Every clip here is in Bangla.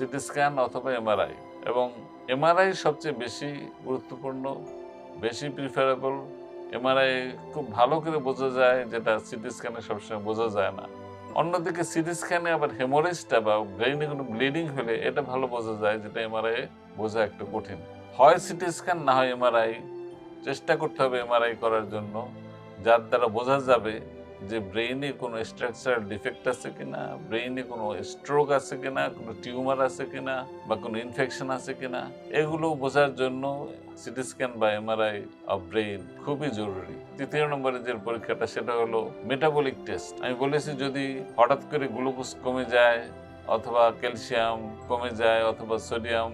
সিটি স্ক্যান অথবা এমআরআই। এবং এমআরআই সবচেয়ে বেশি গুরুত্বপূর্ণ, বেশি প্রিফারেবল এমআরআই খুব ভালো করে বোঝা যায়, যেটা সিটি স্ক্যানে সবসময় বোঝা যায় না। অন্যদিকে সিটি স্ক্যানে আবার হেমোরেজটা বা ব্রেইনে কোনো ব্লিডিং হলে এটা ভালো বোঝা যায়, যেটা এমআরআই বোঝা একটু কঠিন। হয় সিটি স্ক্যান, না হয় এমআরআই। চেষ্টা করতে হবে এমআরআই করার জন্য, যার দ্বারা বোঝা যাবে যে ব্রেইনে কোনো স্ট্রাকচার ডিফেক্ট আছে কিনা ব্রেইনে কোনো স্ট্রোক আছে কিনা, কোনো টিউমার আছে কিনা, বা কোনো ইনফেকশন আছে কিনা, এগুলো বোঝার জন্য সিটি স্ক্যান বা এমআরআই অফ ব্রেইন খুবই জরুরি। তৃতীয় নম্বরে যে পরীক্ষাটা, সেটা হলো মেটাবলিক টেস্ট আমি বলেছি যদি হঠাৎ করে গ্লুকোজ কমে যায়, অথবা ক্যালসিয়াম কমে যায়, অথবা সোডিয়াম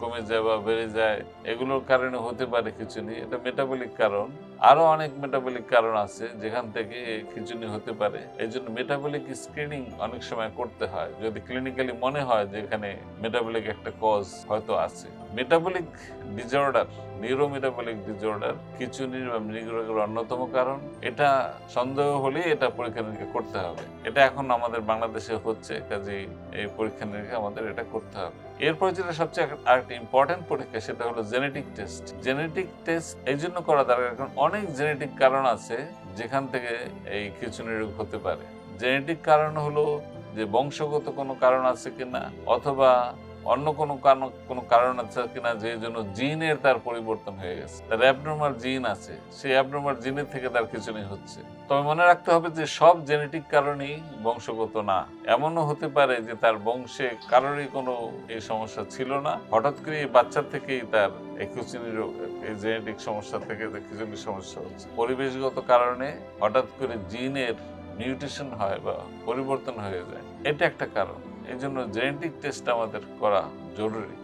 কমে যায় বা বেড়ে যায়, এগুলোর কারণে হতে পারে কিছু নেই। এটা মেটাবলিক কারণ। আরও অনেক মেটাবলিক কারণ আছে যেখান থেকে খিচুনি হতে পারে। এই জন্য মেটাবলিক স্ক্রিনিং অনেক সময় করতে হয়। যদি ক্লিনিক্যালি মনে হয় যে এখানে মেটাবলিক একটা কজ হয়তো আছে। মেটাবলিক ডিজঅর্ডার নিউরোমেটাবলিক ডিজঅর্ডার খিচুনির বা মৃগরোগের অন্যতম কারণ। এটা সন্দেহ হলে এটা পরীক্ষা নিরীক্ষা করতে হবে। এটা এখন আমাদের বাংলাদেশে হচ্ছে, কাজেই এই পরীক্ষা নিরীক্ষা আমাদের এটা করতে হবে। এরপর যেটা সবচেয়ে আরেকটা ইম্পর্টেন্ট পরীক্ষা সেটা হলো জেনেটিক টেস্ট জেনেটিক টেস্ট এই জন্য করা দরকার। কারণ অনেক জেনেটিক কারণ আছে যেখান থেকে এই খিচুনি রোগ হতে পারে। জেনেটিক কারণ হলো যে বংশগত কোনো কারণ আছে কিনা, অথবা অন্য কোনো কারণ কোনো কারণ আছে কিনা যে জন্য জিনের তার পরিবর্তন হয়ে গেছে। তার অ্যাবনর্মাল জিন আছে, সেই অ্যাবনর্মাল জিনের থেকে তার খিচুনি হচ্ছে। তবে মনে রাখতে হবে যে সব জেনেটিক কারণেই বংশগত না। এমনও হতে পারে যে তার বংশে কারোরই কোনো এই সমস্যা ছিল না। হঠাৎ করে এই বাচ্চা থেকেই তার রোগ এই জেনেটিক সমস্যা থেকে খিচুনির সমস্যা হচ্ছে। পরিবেশগত কারণে হঠাৎ করে জিনের মিউটেশন হয় বা পরিবর্তন হয়ে যায়। এটা একটা কারণ। এই জন্য জেনেটিক টেস্ট আমাদের করা জরুরি।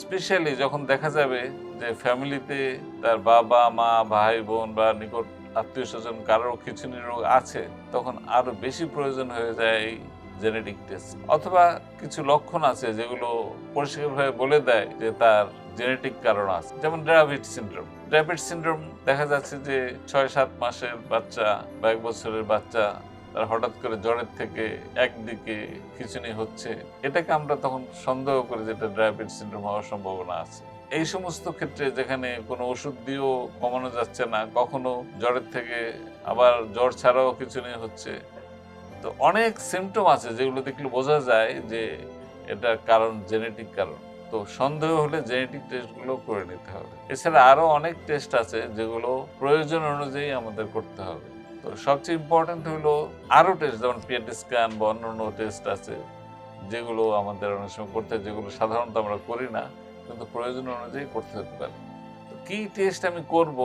স্পেশালি যখন দেখা যাবে যে ফ্যামিলিতে তার বাবা, মা, ভাই, বোন বা নিকট আত্মীয় স্বজন কারোর খিচুনি রোগ আছে, তখন আরও বেশি প্রয়োজন হয়ে যায় এই জেনেটিক টেস্ট অথবা কিছু লক্ষণ আছে যেগুলো পরিষ্কারভাবে বলে দেয় যে তার জেনেটিক কারণ আছে। যেমন ড্রাভিড সিন্ড্রোম ড্রাভিড সিন্ড্রোম দেখা যাচ্ছে যে ছয় সাত মাসের বাচ্চা বা এক বছরের বাচ্চা তার হঠাৎ করে জ্বরের থেকে একদিকে খিচুনি হচ্ছে। এটাকে আমরা তখন সন্দেহ করি যে এটা ডায়াবেটিস সিন্ড্রোম হওয়ার সম্ভাবনা আছে। এই সমস্ত ক্ষেত্রে যেখানে কোনো ওষুধ দিয়েও কমানো যাচ্ছে না, কখনো জ্বরের থেকে আবার জ্বর ছাড়াও খিচুনি হচ্ছে। তো অনেক সিমটম আছে যেগুলো দেখলে বোঝা যায় যে এটার কারণ জেনেটিক কারণ। তো সন্দেহ হলে জেনেটিক টেস্টগুলো করে নিতে হবে। এছাড়া আরও অনেক টেস্ট আছে যেগুলো প্রয়োজন অনুযায়ী আমাদের করতে হবে। তো সবচেয়ে ইম্পর্টেন্ট হলো আরও টেস্ট যেমন পিএটি স্ক্যান বা অন্যান্য টেস্ট আছে, যেগুলো আমাদের অনেক সময় করতে যেগুলো সাধারণত আমরা করি না, কিন্তু প্রয়োজন অনুযায়ী করতে হতে পারে। কি টেস্ট আমি করব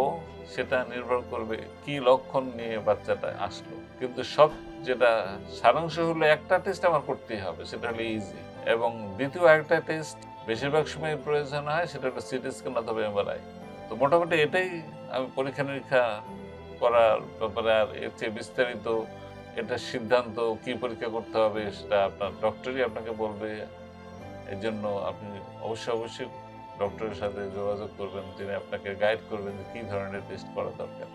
সেটা নির্ভর করবে কি লক্ষণ নিয়ে বাচ্চাটা আসলো। কিন্তু সব যেটা সারাংশ হলো একটা টেস্ট আমার করতেই হবে, সেটা হলো ইজি এবং দ্বিতীয় একটা টেস্ট বেশিরভাগ সময় প্রয়োজন হয়, সেটা হলো সিটি স্ক্যান অথবা এমআরআই তো মোটামুটি এটাই আমি পরীক্ষা নিরীক্ষা করার ব্যাপারে আর এর চেয়ে বিস্তারিত এটা সিদ্ধান্ত কি পরীক্ষা করতে হবে সেটা আপনার ডক্টরই আপনাকে বলবে। এর জন্য আপনি অবশ্যই অবশ্যই ডক্টরের সাথে যোগাযোগ করবেন, তিনি আপনাকে গাইড করবেন যে কি ধরনের টেস্ট করা দরকার।